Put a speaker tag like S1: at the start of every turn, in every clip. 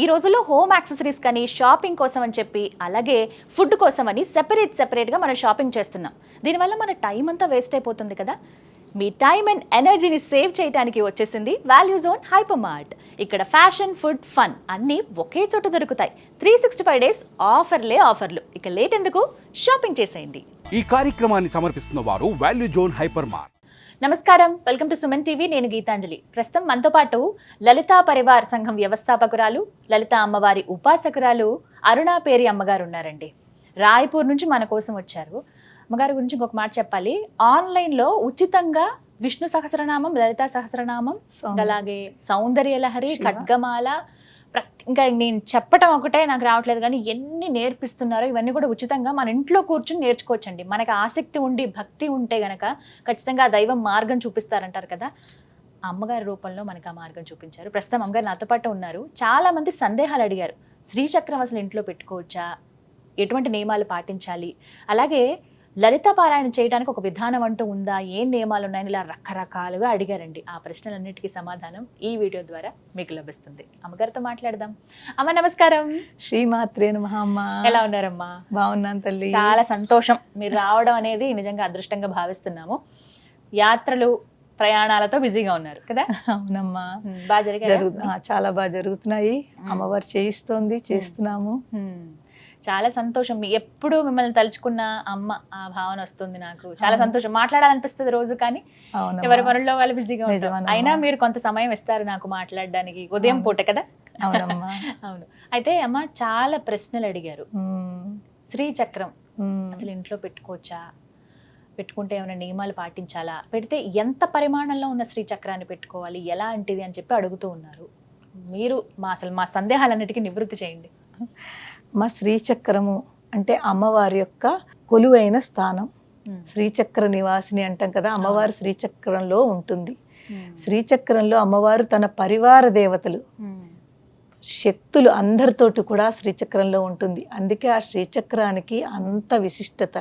S1: ఈ రోజుల్లో home accessories కానీ షాపింగ్ కోసం అని చెప్పి అలాగే ఫుడ్ కోసం అని సెపరేట్ సెపరేట్గా మనం షాపింగ్ చేస్తున్నాం. దీనివల్ల మన టైం అంతా వేస్ట్ అయిపోతుంది కదా? మీ టైం అండ్ ఎనర్జీని సేవ్ చేయడానికి వచ్చేసింది వాల్యూ జోన్ హైపర్ మార్ట్ ఇక్కడ ఫ్యాషన్ ఫుడ్ ఫన్ అన్నీ ఒకే చోట దొరుకుతాయి. త్రీ సిక్స్టీ ఫైవ్ డేస్ ఆఫర్లే ఆఫర్లు ఇక లేట్ ఎందుకు? షాపింగ్ చేసేయండి.
S2: ఈ కార్యక్రమాన్ని సమర్పిస్తున్న వారు వాల్యూ జోన్ హైపర్ మార్ట్
S1: నమస్కారం. Welcome to Suman TV. నేను గీతాంజలి. ప్రస్తుతం మనతో పాటు లలితా పరివార్ సంఘం వ్యవస్థాపకురాలు లలిత అమ్మవారి ఉపాసకురాలు అరుణా పేరి అమ్మగారు ఉన్నారండి. రాయ్పూర్ నుంచి మన కోసం వచ్చారు. అమ్మగారి గురించి ఇంకొక మాట చెప్పాలి. ఆన్లైన్లో ఉచితంగా విష్ణు సహస్రనామం లలితా సహస్రనామం. అలాగే సౌందర్య లహరి. ఖడ్గమాల ఇంకా నేను చెప్పటం ఒకటే నాకు రావట్లేదు కానీ ఎన్ని నేర్పిస్తున్నారో ఇవన్నీ కూడా ఉచితంగా మన ఇంట్లో కూర్చుని నేర్చుకోవచ్చండి. మనకి ఆసక్తి ఉండి భక్తి ఉంటే గనక ఖచ్చితంగా ఆ దైవం మార్గం చూపిస్తారంటారు కదా. అమ్మగారి రూపంలో మనకు ఆ మార్గం చూపించారు. ప్రస్తుతం అమ్మగారు నాతో పాటు ఉన్నారు. చాలా మంది సందేహాలు అడిగారు. శ్రీచక్రం అసలు ఇంట్లో పెట్టుకోవచ్చా? ఎటువంటి నియమాలు పాటించాలి? అలాగే లలిత పారాయణ చేయడానికి ఒక విధానం అంటూ ఉందా? ఏం నియమాలు ఉన్నాయని ఇలా రకరకాలుగా అడిగారండి. ఆ ప్రశ్నలన్నిటికీ సమాధానం ఈ వీడియో ద్వారా మీకు లభిస్తుంది. అమ్మగారితో మాట్లాడదాం. అమ్మ నమస్కారం.
S3: శ్రీమాత్రే నమః అమ్మ.
S1: ఎలా ఉన్నారమ్మా?
S3: బాగున్నాను తల్లి.
S1: చాలా సంతోషం. మీరు రావడం అనేది నిజంగా అదృష్టంగా భావిస్తున్నాము. యాత్రలు ప్రయాణాలతో బిజీగా ఉన్నారు కదా?
S3: అవునమ్మా.
S1: బాగా జరిగాయా?
S3: జరుగు ఆ, చాలా బాగా జరుగుతున్నాయి. అమ్మవారు చేయిస్తోంది చేస్తున్నాము.
S1: చాలా సంతోషం. ఎప్పుడు మిమ్మల్ని తలుచుకున్న అమ్మ ఆ భావన వస్తుంది నాకు. చాలా. సంతోషం. మాట్లాడాలనిపిస్తుంది రోజు కానీ ఎవరి పనుల్లో వాళ్ళు బిజీగా ఉంటారు. అయినా మీరు కొంత సమయం ఇస్తారు నాకు మాట్లాడడానికి. ఉదయం. పూట కదా? అవును. అయితే అమ్మ చాలా ప్రశ్నలు అడిగారు. శ్రీచక్రం. అసలు ఇంట్లో పెట్టుకోవచ్చా? పెట్టుకుంటే ఏమైనా నియమాలు పాటించాలా? పెడితే ఎంత పరిమాణంలో ఉన్న శ్రీచక్రాన్ని పెట్టుకోవాలి? ఎలాంటిది అని చెప్పి అడుగుతూ ఉన్నారు. మీరు మా అసలు మా సందేహాలన్నిటికీ నివృత్తి చేయండి.
S3: మా శ్రీచక్రము అంటే అమ్మవారి యొక్క కొలువైన స్థానం. శ్రీచక్ర నివాసిని అంటాం కదా అమ్మవారు శ్రీచక్రంలో ఉంటుంది. శ్రీచక్రంలో అమ్మవారు తన పరివార దేవతలు. శక్తులు అందరితోటి కూడా శ్రీచక్రంలో ఉంటుంది అందుకే ఆ శ్రీచక్రానికి అంత విశిష్టత.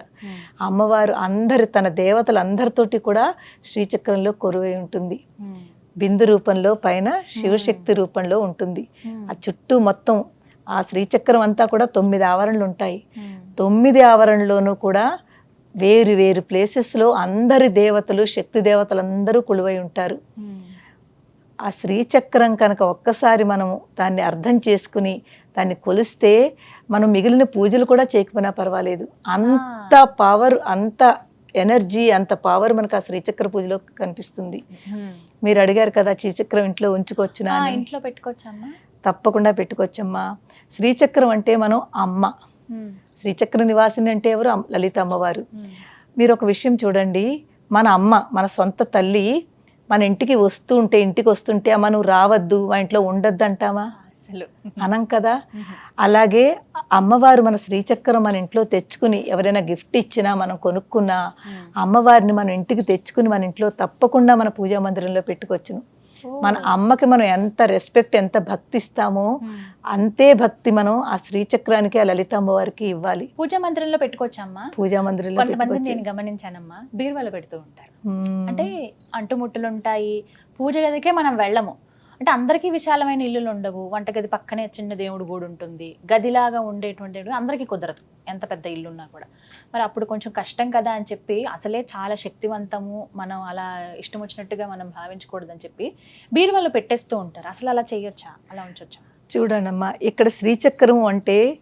S3: అమ్మవారు అందరి తన దేవతలు అందరితోటి కూడా శ్రీచక్రంలో కొరువై ఉంటుంది. బిందు రూపంలో పైన శివశక్తి రూపంలో ఉంటుంది. ఆ చుట్టూ మొత్తం ఆ శ్రీచక్రం అంతా కూడా తొమ్మిది ఆవరణలు ఉంటాయి. తొమ్మిది ఆవరణలోనూ కూడా వేరు వేరు ప్లేసెస్లో అందరి దేవతలు శక్తి దేవతలు అందరూ కొలువై ఉంటారు. ఆ శ్రీచక్రం కనుక ఒక్కసారి మనము దాన్ని అర్థం చేసుకుని దాన్ని కొలిస్తే మనం మిగిలిన పూజలు కూడా చేయకపోయినా పర్వాలేదు. అంత పవర్ అంత ఎనర్జీ అంత పవర్ మనకు ఆ శ్రీచక్ర పూజలో కనిపిస్తుంది. మీరు అడిగారు కదా శ్రీచక్రం ఇంట్లో ఉంచుకొచ్చిన
S1: ఆ, ఇంట్లో పెట్టుకోవచ్చమ్మా.
S3: తప్పకుండా పెట్టుకోవచ్చమ్మా. శ్రీచక్రం అంటే మనం అమ్మ. శ్రీచక్ర నివాసిని అంటే ఎవరు? లలిత అమ్మవారు. మీరు ఒక విషయం చూడండి. మన అమ్మ మన సొంత తల్లి మన ఇంటికి వస్తూ ఉంటే ఇంటికి వస్తుంటే అమ్మ నువ్వు రావద్దు మా ఇంట్లో ఉండొద్దు అంటామా
S1: అసలు.
S3: అనం కదా. అలాగే అమ్మవారు మన శ్రీచక్రం మన ఇంట్లో తెచ్చుకుని ఎవరైనా గిఫ్ట్ ఇచ్చినా మనం కొనుక్కున్నా. అమ్మవారిని మన ఇంటికి తెచ్చుకుని మన ఇంట్లో తప్పకుండా మన పూజా మందిరంలో పెట్టుకొచ్చును మన అమ్మకి మనం ఎంత రెస్పెక్ట్ ఎంత భక్తి ఇస్తామో. అంతే భక్తి మనం ఆ శ్రీచక్రానికి ఆ లలిత అమ్మవారికి ఇవ్వాలి.
S1: పూజా మందిరంలో పెట్టుకోవచ్చమ్మా?
S3: పూజా మందిరంలో
S1: కొంతమంది నేను గమనించానమ్మా. బీరువాలో పెడుతూ ఉంటారు. అంటే అంటుముట్టులు ఉంటాయి పూజ గదికే మనం వెళ్ళము. అంటే అందరికీ విశాలమైన ఇల్లులు ఉండవు. వంటగది పక్కనే చిన్న దేవుడు గూడు ఉంటుంది గదిలాగా ఉండేటువంటి అందరికీ కుదరదు. ఎంత పెద్ద ఇల్లు ఉన్నా కూడా. మరి అప్పుడు కొంచెం కష్టం కదా అని చెప్పి అసలే చాలా శక్తివంతము మనం అలా ఇష్టం వచ్చినట్టుగా మనం భావించకూడదని చెప్పి బీరువాలో పెట్టేస్తూ ఉంటారు. అసలు అలా చేయొచ్చా? అలా ఉంచొచ్చా?
S3: చూడండమ్మా ఇక్కడ శ్రీచక్రము అంటే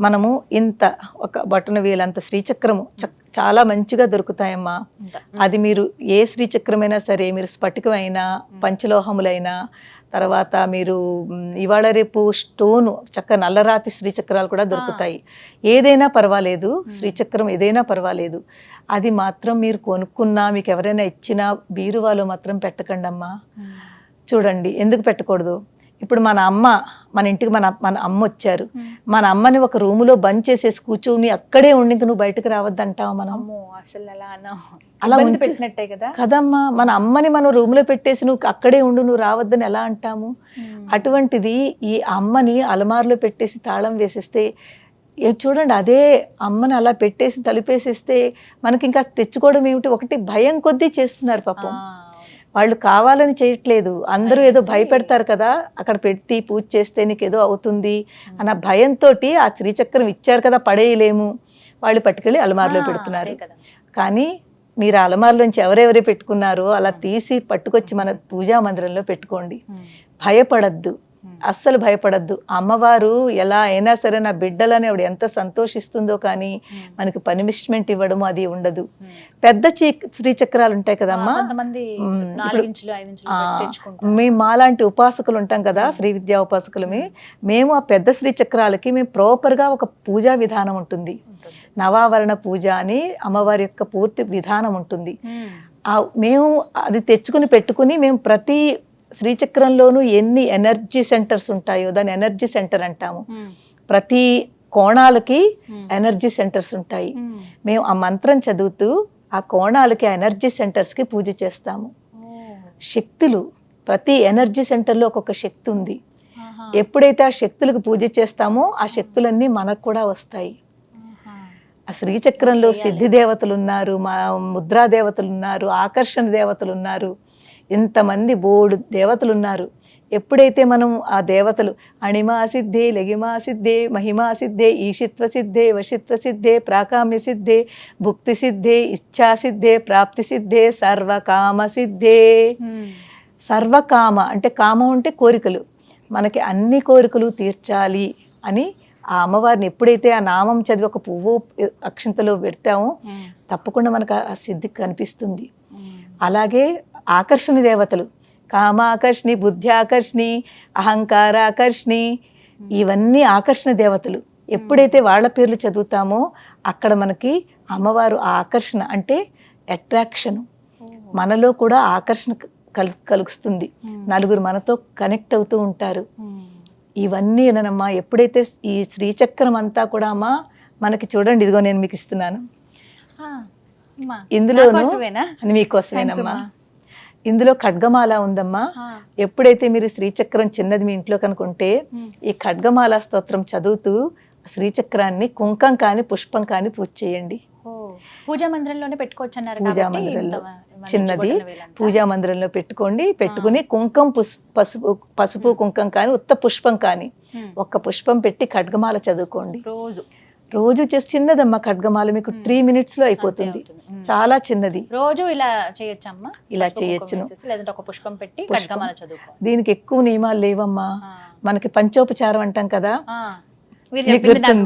S3: మనము ఇంత ఒక బటన వేలంత శ్రీచక్రము చక్- చాలా మంచిగా దొరుకుతాయమ్మా. అది మీరు ఏ శ్రీచక్రమైనా సరే మీరు స్ఫటికమైనా పంచలోహములైనా తర్వాత మీరు ఇవాళ రేపు స్టోను చక్క నల్లరాతి శ్రీచక్రాలు కూడా దొరుకుతాయి. ఏదైనా పర్వాలేదు శ్రీచక్రం ఏదైనా పర్వాలేదు. అది మాత్రం మీరు కొనుక్కున్నా మీకు ఎవరైనా ఇచ్చినా బీరువాలో మాత్రం పెట్టకండి అమ్మా. చూడండి ఎందుకు పెట్టకూడదు? ఇప్పుడు మన అమ్మ మన ఇంటికి మన మన అమ్మ వచ్చారు. మన అమ్మని ఒక రూములో బంద్ చేసేసి కూర్చొని అక్కడే ఉండి నువ్వు బయటకు రావద్దంటావా మనం?
S1: అమ్మో అసలు అలా
S3: అలా
S1: పెట్టినట్టే కదా?
S3: కదమ్మా మన అమ్మని మనం రూములో పెట్టేసి నువ్వు అక్కడే ఉండు నువ్వు రావద్దని ఎలా అంటాము. అటువంటిది ఈ అమ్మని అలమారులో పెట్టేసి తాళం వేసేస్తే ఏ చూడండి అదే అమ్మని అలా పెట్టేసి తలుపేసేస్తే మనకి ఇంకా తెచ్చుకోవడం ఏమిటి? ఒకటి భయం కొద్దీ చేస్తున్నారు పాపం. వాళ్ళు కావాలని చేయట్లేదు. అందరూ ఏదో. భయపెడతారు కదా అక్కడ పెట్టి పూజ చేస్తే నీకు ఏదో అవుతుంది అన్న భయంతో ఆ శ్రీచక్రం ఇచ్చారు కదా పడేయలేము. వాళ్ళు పట్టుకెళ్ళి అలమారులో పెడుతున్నారు. కానీ మీరు ఆ అలమారులోంచి ఎవరెవరు పెట్టుకున్నారో అలా తీసి పట్టుకొచ్చి మన పూజా మందిరంలో పెట్టుకోండి.
S1: ఉమ్,
S3: భయపడద్దు. అస్సలు భయపడద్దు. అమ్మవారు ఎలా అయినా సరే నా బిడ్డలని ఆవిడ ఎంత సంతోషిస్తుందో కానీ. మనకి పనిష్మెంట్ ఇవ్వడం అది ఉండదు. పెద్ద చీ శ్రీచక్రాలు ఉంటాయి కదమ్మా? మేము. మాలాంటి ఉపాసకులు ఉంటాం కదా శ్రీ విద్యా ఉపాసకులమి మేము ఆ పెద్ద శ్రీచక్రాలకి మేము ప్రాపర్గా ఒక పూజా విధానం ఉంటుంది. నవావరణ పూజ అని అమ్మవారి యొక్క పూర్తి విధానం ఉంటుంది. మేము అది తెచ్చుకుని పెట్టుకుని మేము ప్రతి శ్రీచక్రంలోనూ ఎన్ని ఎనర్జీ సెంటర్స్ ఉంటాయో దాన్ని ఎనర్జీ సెంటర్ అంటాము. ప్రతి కోణాలకి ఎనర్జీ సెంటర్స్ ఉంటాయి. మేము. ఆ మంత్రం చదువుతూ ఆ కోణాలకి ఆ ఎనర్జీ సెంటర్స్కి పూజ చేస్తాము. శక్తులు ప్రతి ఎనర్జీ సెంటర్లో ఒక్కొక్క శక్తి ఉంది. ఎప్పుడైతే ఆ శక్తులకు పూజ చేస్తామో ఆ శక్తులన్నీ మనకు కూడా వస్తాయి. ఆ శ్రీచక్రంలో. సిద్ధి దేవతలు ఉన్నారు మా ముద్రా దేవతలు ఉన్నారు ఆకర్షణ దేవతలు ఉన్నారు. ఇంతమంది బోడు దేవతలు ఉన్నారు ఎప్పుడైతే మనం ఆ దేవతలు అణిమా సిద్ధే లగిమా సిద్ధే మహిమా సిద్ధే ఈశిత్వ సిద్ధే వశిత్వ సిద్ధే ప్రాకామ్య సిద్ధే భుక్తి సిద్ధే ఇచ్ఛా సిద్ధే ప్రాప్తి సిద్ధే సర్వకామ సిద్ధే. సర్వకామ అంటే కామం అంటే కోరికలు. మనకి అన్ని కోరికలు తీర్చాలి అని ఆ అమ్మవారిని ఎప్పుడైతే ఆ నామం చదివి ఒక పువ్వు అక్షంతలో పెడతామో తప్పకుండా మనకు ఆ సిద్ధి కనిపిస్తుంది. అలాగే ఆకర్షణ దేవతలు. కామాకర్షణి బుద్ధ్యాకర్షణి అహంకారాకర్షణి ఇవన్నీ ఆకర్షణ దేవతలు. ఎప్పుడైతే వాళ్ళ పేర్లు చదువుతామో అక్కడ మనకి అమ్మవారు ఆ ఆకర్షణ అంటే అట్రాక్షన్. మనలో కూడా ఆకర్షణ కలు కలుగుతుంది నలుగురు మనతో కనెక్ట్ అవుతూ ఉంటారు. ఇవన్నీ ఏనమ్మా ఎప్పుడైతే ఈ శ్రీచక్రం అంతా కూడా అమ్మా మనకి చూడండి ఇదిగో నేను మీకు ఇస్తున్నాను. ఇందులోను మీకోసమేనమ్మా. ఇందులో ఖడ్గమాల ఉందమ్మా. ఎప్పుడైతే మీరు శ్రీచక్రం చిన్నది మీ ఇంట్లో కనుకుంటే. ఈ ఖడ్గమాల స్తోత్రం చదువుతూ శ్రీచక్రాన్ని కుంకం కాని పుష్పం కాని పూజ చేయండి.
S1: పూజా మందిరంలోనే పెట్టుకోవచ్చు అన్నారు
S3: పూజా మందిరంలో చిన్నది. పూజా మందిరంలో పెట్టుకోండి. పెట్టుకుని కుంకం పుస్- పసుపు పసుపు కుంకం కాని ఉత్త పుష్పం కాని. ఒక్క పుష్పం పెట్టి ఖడ్గమాల చదువుకోండి.
S1: రోజు.
S3: రోజు చేసి చిన్నదమ్మా ఖడ్గమాల మీకు త్రీ మినిట్స్లో అయిపోతుంది. చాలా చిన్నది.
S1: రోజు ఇలా చేయొచ్చమ్మా?
S3: ఇలా
S1: పసుపు కుంకుమ
S3: చేయొచ్చును.
S1: వేసేసి, లేదంటే ఒక పుష్పం పెట్టి. ఖడ్గమాల చదువుకోవాలి.
S3: దీనికి ఎక్కువ నియమాలు లేవమ్మా. మనకి పంచోపచారం అంటాం కదా.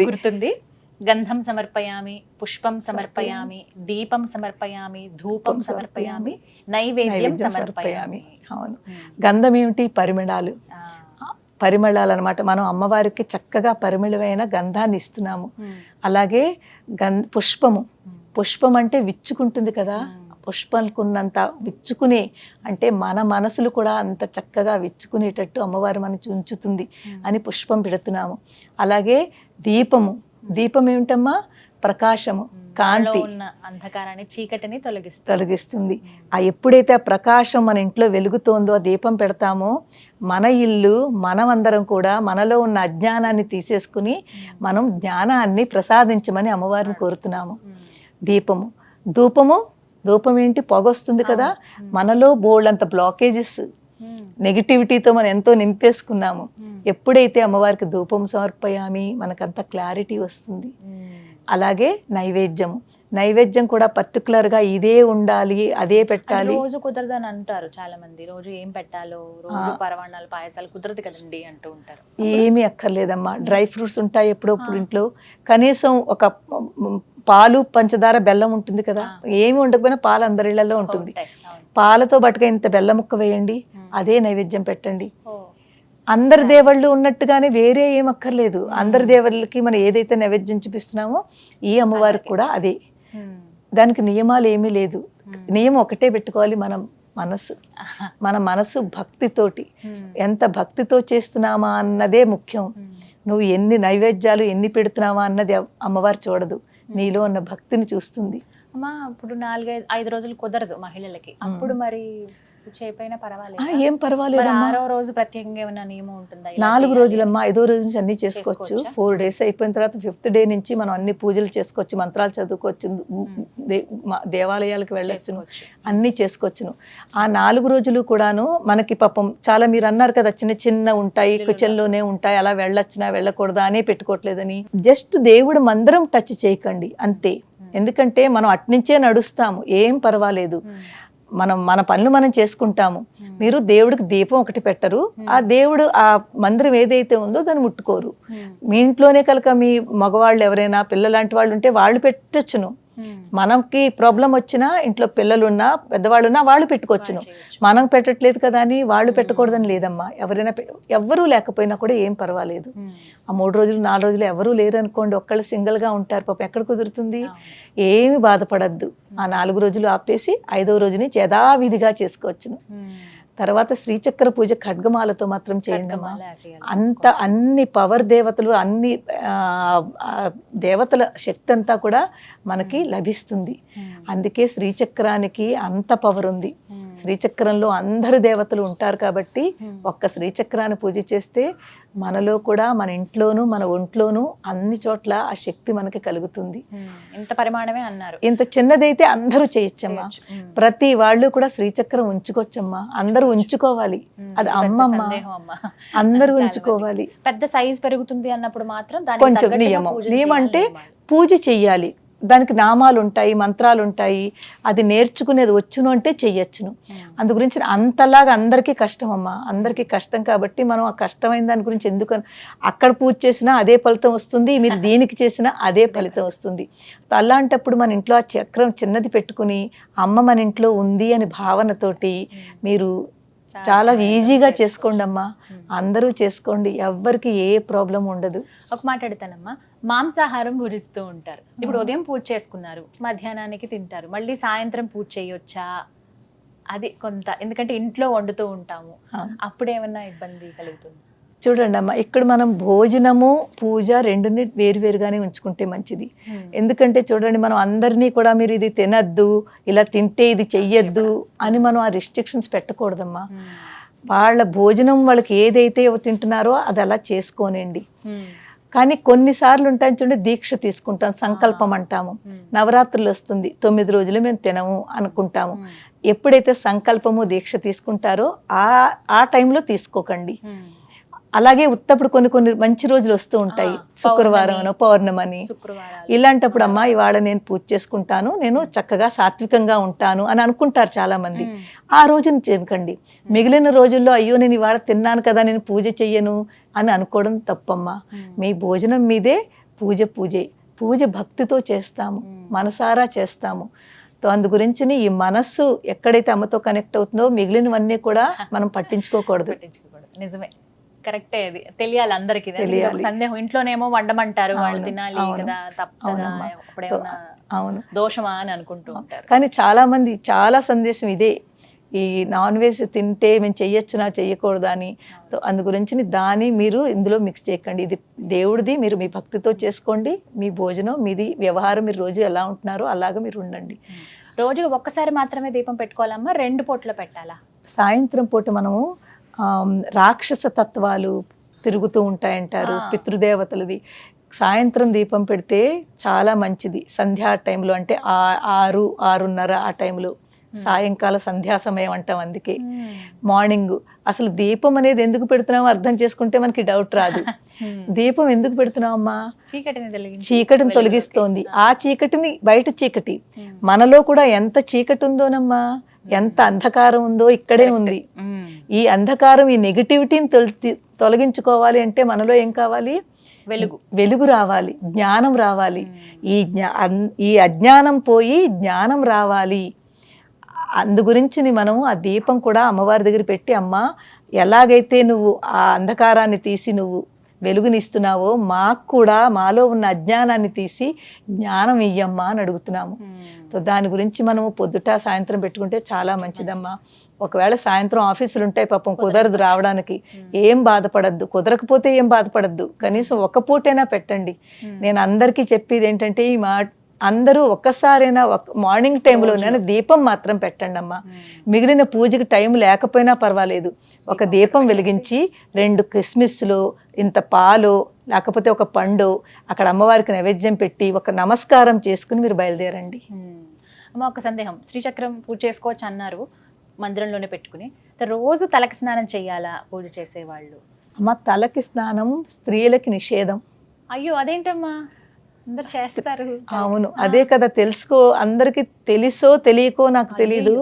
S3: గుర్తుంది.
S1: గంధం సమర్పయామి పుష్పం సమర్పయామి దీపం సమర్పయామి ధూపం సమర్పయామి నైవేద్యం సమర్పయామి.
S3: అవును. గంధం ఏమిటి? పరిమళాలు. పరిమళాలు అనమాట మనం అమ్మవారికి చక్కగా పరిమళమైన గంధాన్ని ఇస్తున్నాము. అలాగే గం పుష్పము. పుష్పం అంటే విచ్చుకుంటుంది కదా. పుష్పంకున్నంత విచ్చుకునే అంటే మన మనసులు కూడా అంత చక్కగా విచ్చుకునేటట్టు అమ్మవారు మనం ఉంచుతుంది. అని పుష్పం పెడుతున్నాము అలాగే దీపము దీపం ఏమిటమ్మా ప్రకాశము. కాంతి
S1: ఉన్న అంధకారాన్ని చీకటిని తొలగిస్తారు
S3: తొలగిస్తుంది. ఆ ఎప్పుడైతే ఆ ప్రకాశం మన ఇంట్లో వెలుగుతోందో ఆ దీపం పెడతామో మన ఇల్లు మనమందరం కూడా మనలో ఉన్న అజ్ఞానాన్ని తీసేసుకుని మనం జ్ఞానాన్ని ప్రసాదించమని అమ్మవారిని కోరుతున్నాము. దీపము. ధూపము ధూపం ఏంటి? పొగ వస్తుంది కదా? మనలో బోల్డ్ బ్లాకేజెస్ నెగిటివిటీతో మనం ఎంతో నింపేసుకున్నాము. ఎప్పుడైతే అమ్మవారికి ధూపం సమర్పయామి మనకంత క్లారిటీ వస్తుంది. అలాగే నైవేద్యము నైవేద్యం కూడా పర్టికులర్గా ఇదే ఉండాలి అదే పెట్టాలి.
S1: రోజు కుదరదని అంటారు చాలా మంది రోజు ఏం పెట్టాలో రోజు పరవాణాలు పాయసాలు కుదరదు కదండి అంటూ ఉంటారు.
S3: ఏమీ అక్కర్లేదమ్మా. డ్రై ఫ్రూట్స్ ఉంటాయి ఎప్పుడప్పుడు ఇంట్లో. కనీసం ఒక పాలు పంచదార బెల్లం ఉంటుంది కదా. ఏమి ఉండకపోయినా పాలు అందరి ఇళ్ళలో ఉంటుంది. పాలతో బట్టుగా ఇంత బెల్లం ముక్క వేయండి అదే నైవేద్యం పెట్టండి. అందరి దేవుళ్ళు ఉన్నట్టుగానే వేరే ఏం అక్కర్లేదు అందరి దేవుళ్ళకి మనం ఏదైతే నైవేద్యం చూపిస్తున్నామో ఈ అమ్మవారికి కూడా అదే.
S1: ఉమ్.
S3: దానికి నియమాలు ఏమీ లేదు. నియమం ఒకటే పెట్టుకోవాలి మనం మనసు. మన మనసు భక్తితోటి. ఎంత భక్తితో చేస్తున్నామా అన్నదే ముఖ్యం. నువ్వు ఎన్ని నైవేద్యాలు ఎన్ని పెడుతున్నావా అన్నది అమ్మవారు చూడదు. నీలో ఉన్న భక్తిని చూస్తుంది.
S1: అమ్మా ఇప్పుడు నాలుగైదు ఐదు రోజులు కుదరదు మహిళలకి. అప్పుడు మరి
S3: ఆ,
S1: పర్వాలేదు?
S3: ఏం పర్వాలేదమ్మా.
S1: ఆరో రోజు ప్రత్యేకంగా ఏమైనా నియమం ఉంటుందా? ఇలా
S3: నాలుగు? రోజులమ్మా ఐదో రోజు నుంచి అన్ని చేసుకోవచ్చు? ఫోర్ డేస్ అయిపోయిన తర్వాత ఫిఫ్త్ డే నుంచి మనం అన్ని పూజలు చేసుకోవచ్చు మంత్రాలు చదువుకోవచ్చు దేవాలయాలకు వెళ్ళొచ్చును. అన్నీ చేసుకోవచ్చును. ఆ నాలుగు రోజులు కూడాను మనకి పాపం చాలా మీరు అన్నారు కదా చిన్న చిన్న ఉంటాయి కిచెన్లోనే ఉంటాయి అలా వెళ్ళొచ్చునా వెళ్ళకూడదా అనే పెట్టుకోవట్లేదని. జస్ట్ దేవుడు మందిరం టచ్ చేయకండి అంతే. ఎందుకంటే మనం అట్నుంచే నడుస్తాము ఏం పర్వాలేదు. మనం మన పనులు మనం చేసుకుంటాము. మీరు దేవుడికి దీపం ఒకటి పెట్టరు. ఆ దేవుడు ఆ మందిరం ఏదైతే ఉందో దాన్ని ముట్టుకోరు.
S1: ఉమ్.
S3: మీ ఇంట్లోనే కనుక మీ మగవాళ్ళు ఎవరైనా పిల్లలాంటి వాళ్ళు ఉంటే వాళ్ళు పెట్టొచ్చును. మనకి ప్రాబ్లం వచ్చినా ఇంట్లో పిల్లలున్నా పెద్దవాళ్ళున్నా వాళ్ళు పెట్టుకోవచ్చును. మనం పెట్టట్లేదు కదా అని వాళ్ళు పెట్టకూడదని లేదమ్మా. ఎవరైనా ఎవ్వరూ లేకపోయినా కూడా ఏం పర్వాలేదు. ఆ మూడు రోజులు నాలుగు రోజులు ఎవరూ లేరు అనుకోండి ఒక్కళ్ళు single గా ఉంటారు పాపం. ఎక్కడ కుదురుతుంది. ఏమి బాధపడద్దు. ఆ నాలుగు రోజులు ఆపేసి ఐదో రోజు నుంచి యథావిధిగా చేసుకోవచ్చును. తర్వాత శ్రీచక్ర పూజ ఖడ్గమాలతో మాత్రం చేయండి అమ్మా
S1: ఖడ్గమాల చేయాలి.
S3: అంత అన్ని పవర్ దేవతలు అన్ని దేవతల శక్తి అంతా కూడా మనకి లభిస్తుంది. అందుకే శ్రీచక్రానికి అంత పవర్ ఉంది. శ్రీచక్రంలో అందరు దేవతలు ఉంటారు కాబట్టి ఒక్క శ్రీచక్రాన్ని పూజ చేస్తే మనలో కూడా మన ఇంట్లోనూ మన ఒంట్లోనూ అన్ని చోట్ల ఆ శక్తి మనకి కలుగుతుంది
S1: ఉమ్. ఇంత పరిమాణమే అన్నారు
S3: ఇంత చిన్నదైతే అందరూ చేయొచ్చమ్మా
S1: చేయొచ్చు. ఉమ్.
S3: ప్రతి వాళ్ళు కూడా శ్రీచక్రం ఉంచుకోవచ్చమ్మా అందరూ ఉంచుకోవాలి. అది అమ్మమ్మ. అందరూ ఉంచుకోవాలి
S1: పెద్ద సైజ్ పెరుగుతుంది అన్నప్పుడు మాత్రం
S3: కొంచెం నియమం నియమం అంటే. పూజ చెయ్యాలి దానికి నామాలు ఉంటాయి మంత్రాలు ఉంటాయి అది నేర్చుకునేది వచ్చును అంటే చెయ్యొచ్చును.
S1: ఉమ్.
S3: అందు గురించి అంతలాగా అందరికీ కష్టం అమ్మా అందరికీ కష్టం కాబట్టి మనం ఆ కష్టమైన దాని గురించి ఎందుకు అక్కడ పూజ చేసినా అదే ఫలితం వస్తుంది మీరు దీనికి చేసినా అదే ఫలితం వస్తుంది. అలాంటప్పుడు మన ఇంట్లో ఆ చక్రం చిన్నది పెట్టుకుని అమ్మ మన ఇంట్లో ఉంది అని భావనతోటి మీరు చాలా ఈజీగా చేసుకోండి అమ్మా అందరూ చేసుకోండి. ఎవ్వరికి ఏ ప్రాబ్లం ఉండదు.
S1: ఒక మాట అడుగుతానమ్మా. మాంసాహారం గురిస్తూ ఉంటారు. ఇప్పుడు ఉదయం పూజ చేసుకున్నారు. మధ్యాహ్నానికి తింటారు. మళ్ళీ సాయంత్రం పూజ చేయొచ్చా? అది కొంత ఎందుకంటే ఇంట్లో వండుతూ ఉంటాము. అప్పుడేమన్నా ఇబ్బంది కలుగుతుంది?
S3: చూడండి అమ్మా ఇక్కడ మనం భోజనము పూజ రెండుని వేరువేరుగానే ఉంచుకుంటే మంచిది. ఎందుకంటే చూడండి మనం అందరినీ కూడా మీరు ఇది తినద్దు ఇలా తింటే ఇది చెయ్యొద్దు అని మనం ఆ రిస్ట్రిక్షన్స్ పెట్టకూడదమ్మా. వాళ్ళ భోజనం వాళ్ళకి ఏదైతే తింటున్నారో అది అలా చేసుకోనండి. కానీ కొన్నిసార్లు ఉంటాయి చూడండి దీక్ష తీసుకుంటాం సంకల్పం అంటాము. నవరాత్రులు వస్తుంది తొమ్మిది రోజులు మేము తినము అనుకుంటాము. ఎప్పుడైతే సంకల్పము దీక్ష తీసుకుంటారో ఆ ఆ టైంలో తీసుకోకండి. అలాగే ఉత్తప్పుడు కొన్ని కొన్ని మంచి రోజులు వస్తూ ఉంటాయి. శుక్రవారం పౌర్ణమని.
S1: శుక్రవారాలు.
S3: ఇలాంటప్పుడు అమ్మా ఇవాళ నేను పూజ చేసుకుంటాను నేను చక్కగా సాత్వికంగా ఉంటాను అని అనుకుంటారు చాలా మంది. ఆ రోజున చేయకండి మిగిలిన రోజుల్లో అయ్యో నేను ఇవాళ తిన్నాను కదా నేను పూజ చెయ్యను అని అనుకోవడం తప్పమ్మా. మీ భోజనం మీదే పూజ పూజే. పూజ భక్తితో చేస్తాము. మనసారా చేస్తాము. తో అందు గురించి ఈ మనస్సు ఎక్కడైతే అమ్మతో కనెక్ట్ అవుతుందో మిగిలినవన్నీ కూడా మనం పట్టించుకోకూడదు.
S1: నిజమే. కరెక్టే అది. తెలియాలి అందరికి.
S3: తెలియాలి.
S1: సందేహం. ఇంట్లోనేమో వండమంటారు వాళ్ళు తినాలి
S3: అవును.
S1: కదా తప్పదా
S3: అవునమ్మా.
S1: అప్పుడేమన్నా
S3: అవును.
S1: దోషమా అని అనుకుంటూ ఉంటారు.
S3: కానీ చాలా మంది చాలా సందేశం ఇదే. ఈ నాన్ వెజ్ తింటే మేము చెయ్యొచ్చునా చెయ్యకూడదా అని. అందు గురించి దాన్ని మీరు ఇందులో మిక్స్ చేయకండి. ఇది దేవుడిది మీరు మీ భక్తితో చేసుకోండి. మీ భోజనం మీది వ్యవహారం మీరు రోజు ఎలా ఉంటున్నారో అలాగా మీరు ఉండండి.
S1: రోజుకి ఒక్కసారి మాత్రమే దీపం పెట్టుకోవాలమ్మా? రెండు పూట్ల పెట్టాలా?
S3: సాయంత్రం పూట మనము రాక్షస తత్వాలు తిరుగుతూ ఉంటాయంటారు. పితృదేవతలది. సాయంత్రం దీపం పెడితే చాలా మంచిది. సంధ్యా టైంలో అంటే ఆ- ఆరు ఆరున్నర ఆ టైంలో. సాయంకాల సంధ్యా సమయం అంటాం అందుకే. మార్నింగ్ అసలు దీపం అనేది ఎందుకు పెడుతున్నామో అర్థం చేసుకుంటే మనకి డౌట్ రాదు. దీపం ఎందుకు పెడుతున్నామమ్మా
S1: చీకటిని
S3: చీకటిని తొలగిస్తోంది. ఆ చీకటిని బయట చీకటి. మనలో కూడా ఎంత చీకటి ఉందోనమ్మా? ఎంత అంధకారం ఉందో ఇక్కడే ఉంది. ఈ అంధకారం ఈ నెగిటివిటీని తొలి- తొలగించుకోవాలి అంటే మనలో ఏం కావాలి?
S1: వెలుగు.
S3: వెలుగు రావాలి జ్ఞానం రావాలి. ఈ జ్ఞా ఈ అజ్ఞానం పోయి జ్ఞానం రావాలి. అందు గురించి మనము ఆ దీపం కూడా అమ్మవారి దగ్గర పెట్టి అమ్మ ఎలాగైతే నువ్వు ఆ అంధకారాన్ని తీసి నువ్వు వెలుగునిస్తున్నావో మాకు కూడా మాలో ఉన్న అజ్ఞానాన్ని తీసి జ్ఞానం ఇయ్యమ్మా అని అడుగుతున్నాము.
S1: ఉమ్.
S3: సో దాని గురించి మనము పొద్దుట సాయంత్రం పెట్టుకుంటే చాలా మంచిదమ్మా. ఒకవేళ సాయంత్రం ఆఫీసులు ఉంటాయి పాపం కుదరదు. రావడానికి. ఏం బాధపడద్దు. కుదరకపోతే ఏం బాధపడద్దు. కనీసం ఒక పూటైనా పెట్టండి.
S1: Hmm.
S3: నేను అందరికీ చెప్పేది ఏంటంటే ఈ మా అందరూ ఒక్కసారైనా ఒక మార్నింగ్ టైంలోనైనా దీపం మాత్రం పెట్టండి అమ్మా. మిగిలిన పూజకి టైం లేకపోయినా పర్వాలేదు. ఒక దీపం వెలిగించి రెండు కిస్మిస్లు ఇంత పాలు లేకపోతే ఒక పండు అక్కడ అమ్మవారికి నైవేద్యం పెట్టి ఒక నమస్కారం చేసుకుని మీరు బయలుదేరండి.
S1: మ్మ్. అమ్మ ఒక సందేహం. శ్రీచక్రం పూజ చేసుకోవచ్చు అన్నారు మందిరంలోనే పెట్టుకుని. రోజు తలకి స్నానం చేయాలా పూజ చేసేవాళ్ళు?
S3: అమ్మ తలకి స్నానం స్త్రీలకి నిషేధం.
S1: అయ్యో అదేంటమ్మా? చేస్తారు.
S3: అవును. అదే కదా తెలుసుకో అందరికి తెలుసో తెలియకో నాకు తెలీదు.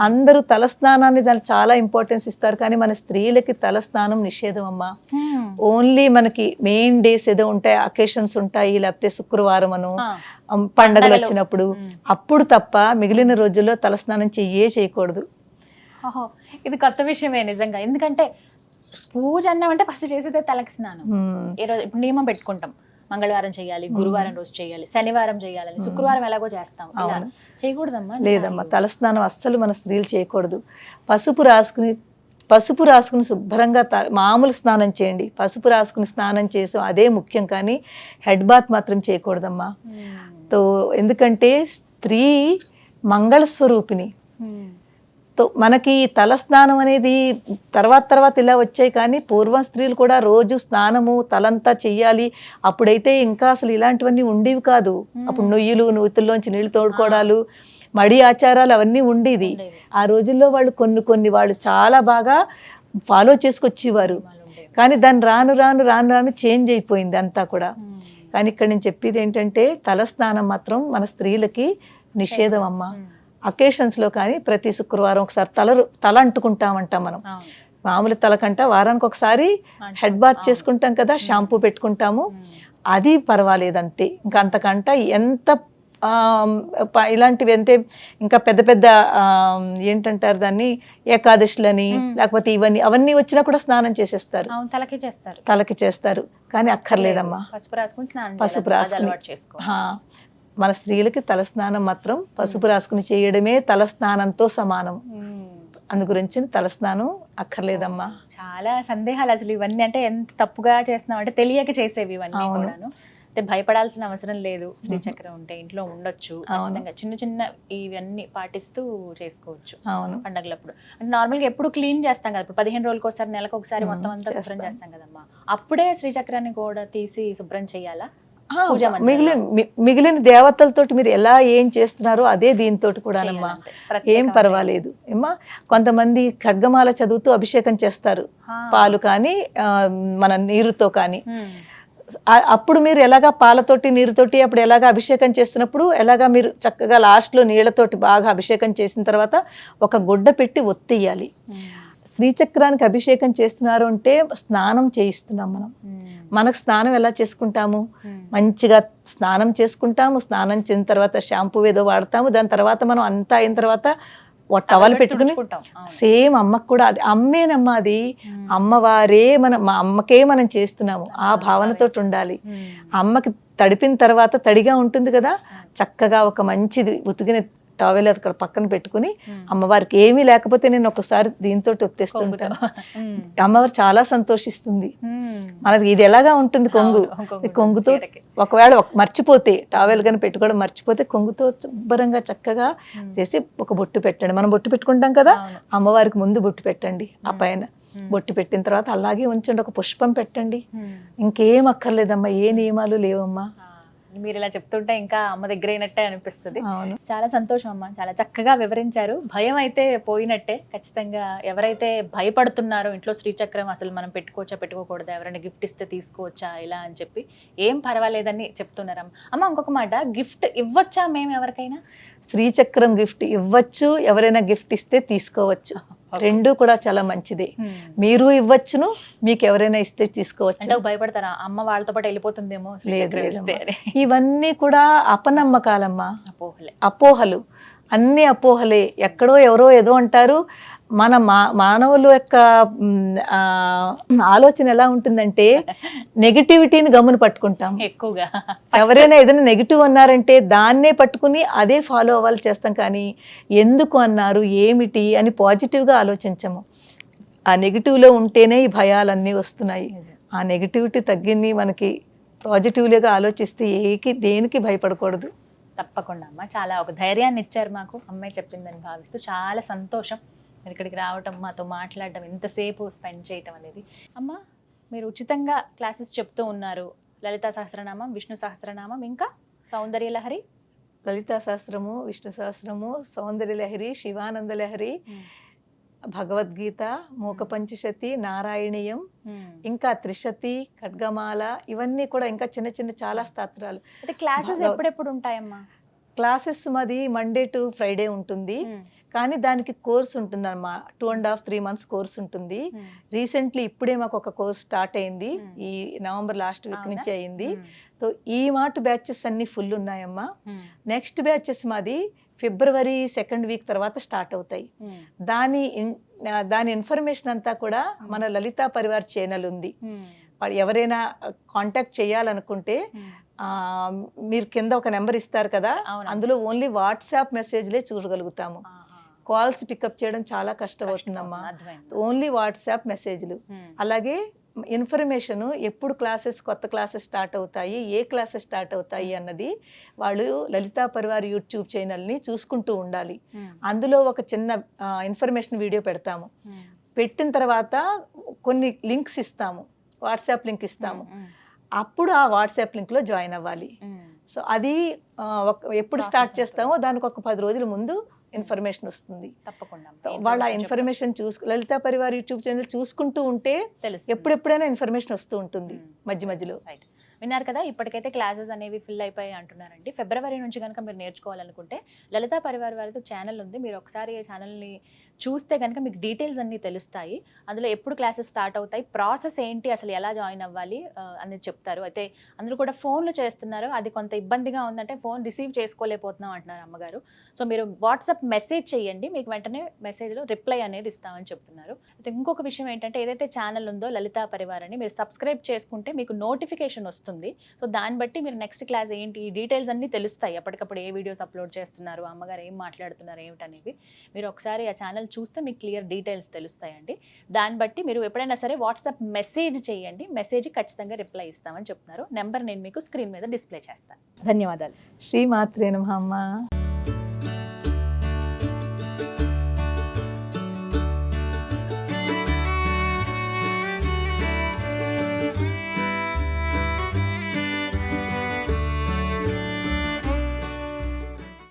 S3: అందరూ తలస్నానాన్ని దానికి చాలా ఇంపార్టెన్స్ ఇస్తారు. కానీ మన స్త్రీలకి తలస్నానం నిషేధం అమ్మా.
S1: మ్మ్.
S3: ఓన్లీ మనకి మెయిన్ డేస్ ఏదో ఉంటాయి అకేషన్స్ ఉంటాయి లేకపోతే శుక్రవారం అను పండగలు. వచ్చినప్పుడు. అప్పుడు తప్ప మిగిలిన రోజుల్లో తలస్నానం చెయ్యే చేయకూడదు.
S1: ఇది కొత్త విషయమే నిజంగా. ఎందుకంటే పూజ అన్నామంటే ఫస్ట్ చేసేదే తలకి స్నానం.
S3: మ్మ్.
S1: ఈ రోజు ఇప్పుడు నియమం పెట్టుకుంటాం. మంగళవారం చేయాలి గురువారం రోజు చేయాలి శనివారం చేయాలని శుక్రవారం ఎలాగో చేస్తాం. చేయకూడదమ్మా
S3: లేదమ్మా తలస్నానం అస్సలు మన స్త్రీలు చేయకూడదు. పసుపు రాసుకుని పసుపు రాసుకుని శుభ్రంగా త మామూలు స్నానం చేయండి. పసుపు రాసుకుని స్నానం చేసాం అదే ముఖ్యం కానీ హెడ్ బాత్ మాత్రం చేయకూడదమ్మా.
S1: మ్మ్.
S3: తో ఎందుకంటే స్త్రీ మంగళ తో మనకి ఈ తల స్నానం అనేది తర్వాత తర్వాత ఇలా వచ్చాయి కానీ పూర్వం స్త్రీలు కూడా రోజు స్నానము తలంతా చెయ్యాలి. అప్పుడైతే ఇంకా అసలు ఇలాంటివన్నీ ఉండేవి కాదు. అప్పుడు నొయ్యిలు నూతుల్లోంచి నీళ్ళు తోడుకోవడాలు మడి ఆచారాలు అవన్నీ ఉండేది. ఆ రోజుల్లో వాళ్ళు కొన్ని కొన్ని వాళ్ళు చాలా బాగా ఫాలో చేసుకొచ్చేవారు. కానీ దాన్ని రాను రాను రాను రాను చేంజ్ అయిపోయింది అంతా కూడా. కానీ ఇక్కడ నేను చెప్పేది ఏంటంటే తల స్నానం మాత్రం మన స్త్రీలకి నిషేధం అమ్మ.
S1: మ్మ్.
S3: అకేషన్స్లో కానీ ప్రతి శుక్రవారం ఒకసారి తల తల అంటుకుంటామంటాం మనం. మామూలు తలకంట వారానికి ఒకసారి. హెడ్ బాత్ చేసుకుంటాం కదా షాంపూ పెట్టుకుంటాము. అది పర్వాలేదు అంతే ఇంకా అంతకంట ఎంత ఇలాంటివి అంటే ఇంకా పెద్ద పెద్ద ఏంటంటారు దాన్ని? ఏకాదశులని లేకపోతే ఇవన్నీ అవన్నీ వచ్చినా కూడా స్నానం చేసేస్తారు.
S1: తలకి చేస్తారు.
S3: తలకి చేస్తారు. కానీ అక్కర్లేదమ్మా.
S1: పసుపు రాసుకుని
S3: పసుపు రాసుకుని. మన స్త్రీలకి తలస్నానం మాత్రం పసుపు రాసుకుని చేయడమే తలస్నానంతో సమానం. అందు గురించి తలస్నానం అక్కర్లేదమ్మా.
S1: చాలా సందేహాలు అసలు ఇవన్నీ. అంటే ఎంత తప్పుగా చేస్తున్నాం అంటే తెలియక చేసేవి ఇవన్నీ. కూడాను. అంటే భయపడాల్సిన అవసరం లేదు. శ్రీచక్రం ఉంటే ఇంట్లో ఉండొచ్చు. చిన్న చిన్న ఇవన్నీ పాటిస్తూ చేసుకోవచ్చు.
S3: అవును.
S1: పండగలప్పుడు. అంటే నార్మల్గా ఎప్పుడు క్లీన్ చేస్తాం కదా. ఇప్పుడు పదిహేను రోజులకు ఒకసారి నెలకు ఒకసారి. మొత్తం అంతా శుభ్రం
S3: చేస్తాం.
S1: కదమ్మా. అప్పుడే శ్రీచక్రాన్ని కూడా తీసి శుభ్రం చేయాలా.
S3: మిగిలిన మిగిలిన దేవతలతోటి మీరు ఎలా ఏం చేస్తున్నారో అదే దీంతో కూడానమ్మా. ఏం పర్వాలేదు. ఏమ్మా కొంతమంది ఖడ్గమాల చదువుతూ అభిషేకం చేస్తారు. పాలు కానీ మన నీరుతో కానీ. అప్పుడు మీరు ఎలాగా పాలతోటి నీరుతోటి అప్పుడు ఎలాగా అభిషేకం చేస్తున్నప్పుడు ఎలాగా మీరు చక్కగా లాస్ట్లో నీళ్ళతోటి బాగా అభిషేకం చేసిన తర్వాత ఒక గుడ్డ పెట్టి ఒత్తేయాలి. శ్రీచక్రానికి అభిషేకం చేస్తున్నారు అంటే స్నానం చేయిస్తున్నాం మనం.
S1: మ్మ్.
S3: మనకు స్నానం ఎలా చేసుకుంటాము?
S1: మ్మ్.
S3: మంచిగా స్నానం చేసుకుంటాము స్నానం చేసిన తర్వాత షాంపూ ఏదో వాడతాము దాని తర్వాత మనం అంతా అయిన తర్వాత టవల్ పెట్టుకుని. సేమ్ అమ్మకు కూడా అది అమ్మేనమ్మా అది. అమ్మవారే మనం మా అమ్మకే మనం చేస్తున్నాము. ఆ భావనతో ఉండాలి.
S1: మ్మ్.
S3: అమ్మకి తడిపిన తర్వాత తడిగా ఉంటుంది కదా. చక్కగా ఒక మంచిది ఉతికిన టవల్ అక్కడ పక్కన పెట్టుకుని
S1: మ్మ్.
S3: అమ్మవారికి ఏమీ లేకపోతే నేను ఒకసారి దీంతో ఒత్తేస్తుంటాను
S1: మ్మ్.
S3: అమ్మవారు చాలా సంతోషిస్తుంది. మనకి ఇది ఎలాగా ఉంటుంది కొంగు కొంగుతో. ఒకవేళ ఒక- మర్చిపోతే టావెల్ కానీ పెట్టుకోవడం మర్చిపోతే కొంగుతో శుభ్రంగా చక్కగా. చేసి ఒక బొట్టు పెట్టండి మనం బొట్టు పెట్టుకుంటాం కదా. అమ్మవారికి ముందు బొట్టు పెట్టండి ఆ పైన. బొట్టు పెట్టిన తర్వాత అలాగే ఉంచండి ఒక పుష్పం పెట్టండి. ఇంకేం అక్కర్లేదమ్మా ఏ నియమాలు లేవమ్మా
S1: మీరు ఇలా చెప్తుంటే ఇంకా అమ్మ దగ్గర అయినట్టే అనిపిస్తుంది చాలా సంతోషం అమ్మ. చాలా చక్కగా వివరించారు. భయం అయితే పోయినట్టే. ఖచ్చితంగా ఎవరైతే భయపడుతున్నారో ఇంట్లో శ్రీచక్రం అసలు మనం పెట్టుకోవచ్చా పెట్టుకోకూడదా ఎవరైనా గిఫ్ట్ ఇస్తే తీసుకోవచ్చా ఇలా అని చెప్పి ఏం పర్వాలేదని చెప్తున్నారు అమ్మ. అమ్మ ఇంకొక మాట. గిఫ్ట్ ఇవ్వచ్చా మేము ఎవరికైనా?
S3: శ్రీచక్రం గిఫ్ట్ ఇవ్వచ్చు ఎవరైనా గిఫ్ట్ ఇస్తే తీసుకోవచ్చు. రెండు కూడా చాలా మంచిది. మీరు ఇవ్వచ్చును మీకు ఎవరైనా ఇస్తే తీసుకోవచ్చు.
S1: భయపడతారా? అమ్మ వాళ్ళతో పాటు వెళ్ళిపోతుందేమో
S3: ఇవన్నీ కూడా అపనమ్మకాలమ్మా.
S1: అపోహలు.
S3: అన్ని అపోహలే. ఎక్కడో ఎవరో ఏదో అంటారు. మన మా మానవుల యొక్క ఆలోచన ఎలా ఉంటుందంటే నెగిటివిటీని గమ్మున పట్టుకుంటాం.
S1: ఎక్కువగా.
S3: ఎవరైనా ఏదైనా నెగిటివ్ అన్నారంటే దాన్నే పట్టుకుని అదే ఫాలో అవ్వాలి చేస్తాం. కానీ ఎందుకు అన్నారు ఏమిటి అని పాజిటివ్గా ఆలోచించము. ఆ నెగిటివ్లో ఉంటేనే ఈ భయాలన్నీ వస్తున్నాయి. ఆ నెగిటివిటీ తగ్గిని మనకి పాజిటివ్గా ఆలోచిస్తే ఏకి దేనికి భయపడకూడదు.
S1: తప్పకుండా అమ్మ. చాలా ఒక ధైర్యాన్ని ఇచ్చారు మాకు. అమ్మాయి చెప్పిందని భావిస్తూ చాలా సంతోషం. మీరు ఇక్కడికి రావటం మాతో మాట్లాడడం ఇంతసేపు స్పెండ్ చేయటం అనేది. అమ్మ మీరు ఉచితంగా క్లాసెస్ చెప్తూ ఉన్నారు. లలితా సహస్రనామం విష్ణు సహస్రనామం ఇంకా సౌందర్య లహరి?
S3: లలితా సహస్రము విష్ణు సహస్రము సౌందర్య లహరి శివానంద లహరి భగవద్గీత మూక పంచశతి నారాయణీయం ఇంకా త్రిశతి ఖడ్గమాల ఇవన్నీ కూడా ఇంకా చిన్న చిన్న చాలా స్తోత్రాలు.
S1: క్లాసెస్ ఎప్పుడెప్పుడు ఉంటాయమ్మా?
S3: క్లాసెస్ మాది మండే టు ఫ్రైడే ఉంటుంది. కానీ దానికి కోర్స్ ఉంటుంది అన్నమా two and half three months course ఉంటుంది. రీసెంట్లీ ఇప్పుడే మాకు ఒక కోర్స్ స్టార్ట్ అయింది.
S1: Hmm.
S3: ఈ నవంబర్ లాస్ట్ వీక్? నుంచి అయింది. సో ఈ మాట బ్యాచెస్ అన్ని ఫుల్ ఉన్నాయమ్మా. నెక్స్ట్ బ్యాచెస్ మాది ఫిబ్రవరి సెకండ్ వీక్ తర్వాత స్టార్ట్ అవుతాయి. దాని దాని ఇన్ఫర్మేషన్ అంతా కూడా మన లలితా పరివార్ ఛానల్ ఉంది. వాళ్ళు ఎవరైనా కాంటాక్ట్ చేయాలనుకుంటే ఆ, మీరు కింద ఒక నెంబర్ ఇస్తారు కదా. అందులో ఓన్లీ వాట్సాప్ మెసేజ్లే చూడగలుగుతాము. కాల్స్ పికప్ చేయడం చాలా కష్టం అవుతుందమ్మా ఓన్లీ వాట్సాప్ మెసేజ్లు. అలాగే ఇన్ఫర్మేషన్ ఎప్పుడు క్లాసెస్ కొత్త క్లాసెస్ స్టార్ట్ అవుతాయి ఏ క్లాసెస్ స్టార్ట్ అవుతాయి అన్నది వాళ్ళు లలితా పరివార్ యూట్యూబ్ ఛానల్ని చూసుకుంటూ ఉండాలి. అందులో ఒక చిన్న ఇన్ఫర్మేషన్ వీడియో పెడతాము. పెట్టిన తర్వాత కొన్ని లింక్స్ ఇస్తాము. వాట్సాప్ లింక్ ఇస్తాము. అప్పుడు ఆ వాట్సాప్ లింక్లో జాయిన్ అవ్వాలి. సో అది ఎప్పుడు స్టార్ట్. చేస్తామో దానికి ఒక పది రోజుల ముందు ఇన్ఫర్మేషన్ వస్తుంది.
S1: తప్పకుండా
S3: వాళ్ళ ఇన్ఫర్మేషన్ చూసు లలితా పరివార్ యూట్యూబ్ ఛానల్ చూసుకుంటూ ఉంటే. ఎప్పుడెప్పుడైనా ఇన్ఫర్మేషన్ వస్తూ ఉంటుంది. మధ్య మధ్యలో.
S1: విన్నారు కదా ఇప్పటికైతే క్లాసెస్ అనేవి ఫిల్ అయిపోయాయి అంటున్నారండి. ఫిబ్రవరి నుంచి కనుక మీరు నేర్చుకోవాలనుకుంటే లలితా పరివార్ వారితో ఛానల్ ఉంది. మీరు ఒకసారి ఛానల్ని చూస్తే కనుక మీకు డీటెయిల్స్ అన్నీ తెలుస్తాయి. అందులో ఎప్పుడు క్లాసెస్ స్టార్ట్ అవుతాయి ప్రాసెస్ ఏంటి అసలు ఎలా జాయిన్ అవ్వాలి అనేది చెప్తారు. అయితే అందరూ కూడా ఫోన్లు చేస్తున్నారు. అది కొంత ఇబ్బందిగా ఉందంటే ఫోన్ రిసీవ్ చేసుకోలేకపోతున్నాం అంటున్నారు అమ్మగారు. సో మీరు వాట్సాప్ మెసేజ్ చేయండి. మీకు వెంటనే మెసేజ్లో రిప్లై అనేది ఇస్తామని చెప్తున్నారు. అయితే ఇంకొక విషయం ఏంటంటే ఏదైతే ఛానల్ ఉందో లలితా పరివారాన్ని మీరు సబ్స్క్రైబ్ చేసుకుంటే మీకు నోటిఫికేషన్ వస్తుంది. సో దాన్ని బట్టి మీరు నెక్స్ట్ క్లాస్ ఏంటి ఈ డీటెయిల్స్ అన్నీ తెలుస్తాయి. ఎప్పటికప్పుడు ఏ వీడియోస్ అప్లోడ్ చేస్తున్నారు అమ్మగారు ఏం మాట్లాడుతున్నారు ఏమిటనేవి. మీరు ఒకసారి ఆ ఛానల్ చూస్తే మీకు క్లియర్ డీటెయిల్స్ తెలుస్తాయండి. దాన్ని బట్టి మీరు ఎప్పుడైనా సరే వాట్సాప్ మెసేజ్ చేయండి. మెసేజ్ ఖచ్చితంగా రిప్లై ఇస్తామని చెప్తున్నారు. నెంబర్ నేను మీకు స్క్రీన్ మీద డిస్ప్లే చేస్తాను. ధన్యవాదాలు.
S3: శ్రీ మాత్రే